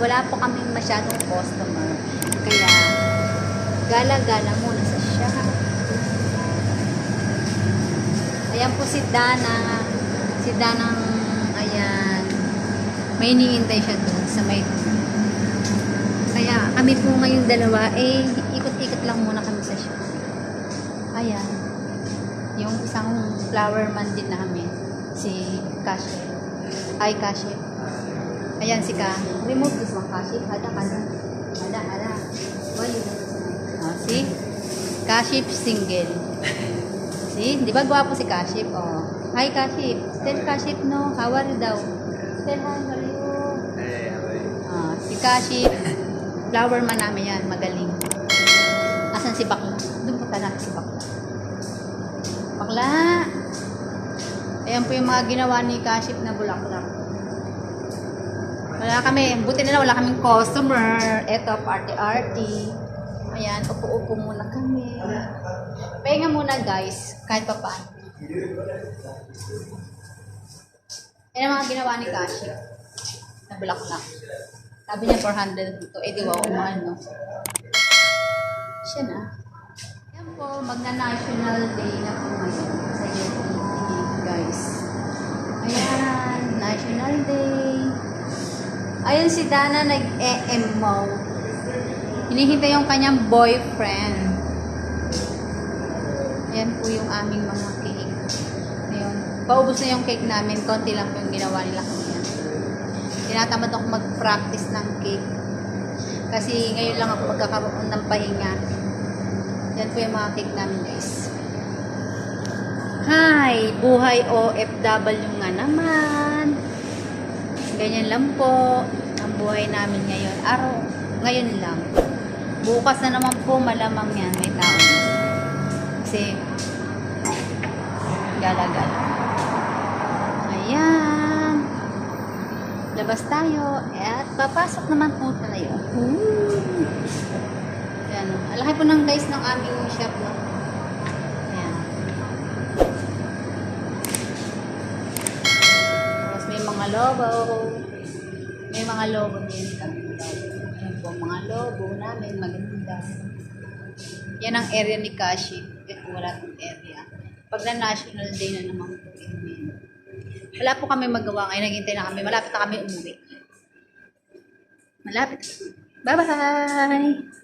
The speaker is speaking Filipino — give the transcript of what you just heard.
wala po kami masyadong customer. Kaya, gala-gala muna sa shop. Ayan po si Dana. Si Dana, ayan. May iniintay siya doon sa may kaya kami po ngayong dalawa, eh, ikot-ikot lang muna kami sa shop. Ayan. Yung isang flower man din namin, si Kashi. Hi, Kashi. Ayan si Ka. Remove this one, Kashi. Hada, hada. Hada, hada. Why you oh, see? Kaship single. see? Di ba gwapo si Kaship? Oh. Hi, Kaship. Tell Kaship, no? How are you daw? Tell hi, how are you? Ah, si Kaship. Flower man namin yan. Magaling. Asan si Bakla? Doon punta natin si Bakla. Bakla! Ayan po yung mga ginawa ni Kaship na bulaklak. Wala kami. Buti na lang wala kaming customer. Eto, party-arty. Ayan, upo-upo muna kami. Pahinga muna guys. Kahit pa paano. Yan ang mga ginawa ni Kaship. Na bulaklak. Sabi niya 400 dito. Eh, di ba umahal, no? Siya na. Yan po, magna-national day na po ngayon sa UAE, guys. Ayan, national day. Ayun si Dana nag-EM mo. Hinihintay yung kanyang boyfriend. Ayan po yung aming mga cake. Ayun. Paubos na yung cake namin. Konti lang po yung ginawa nila kanina. Tinatamad ako mag-practice ng cake. Kasi ngayon lang ako magkakaroon ng pahinga. Yan po yung mga cake namin guys. Hi! Buhay OFW nga naman. Ganyan lang po ang buhay namin ngayon. Araw, ngayon lang. Bukas na naman po malamang yan. May tao. Kasi, gala-gala. Ayan. Labas tayo. At papasok naman po tayo. Woo! Ayan. Ang laki po ng guys ng aming shop. No? Mga logo. May mga logo din kami. Ayan po mga logo namin. Maganda. Yan ang area ni Kashi. Ito wala tong area. Pag na National Day na naman po yun. Wala po kami magawa ngayon. Naghintay na kami. Malapit na kami umuwi. Malapit. Bye-bye!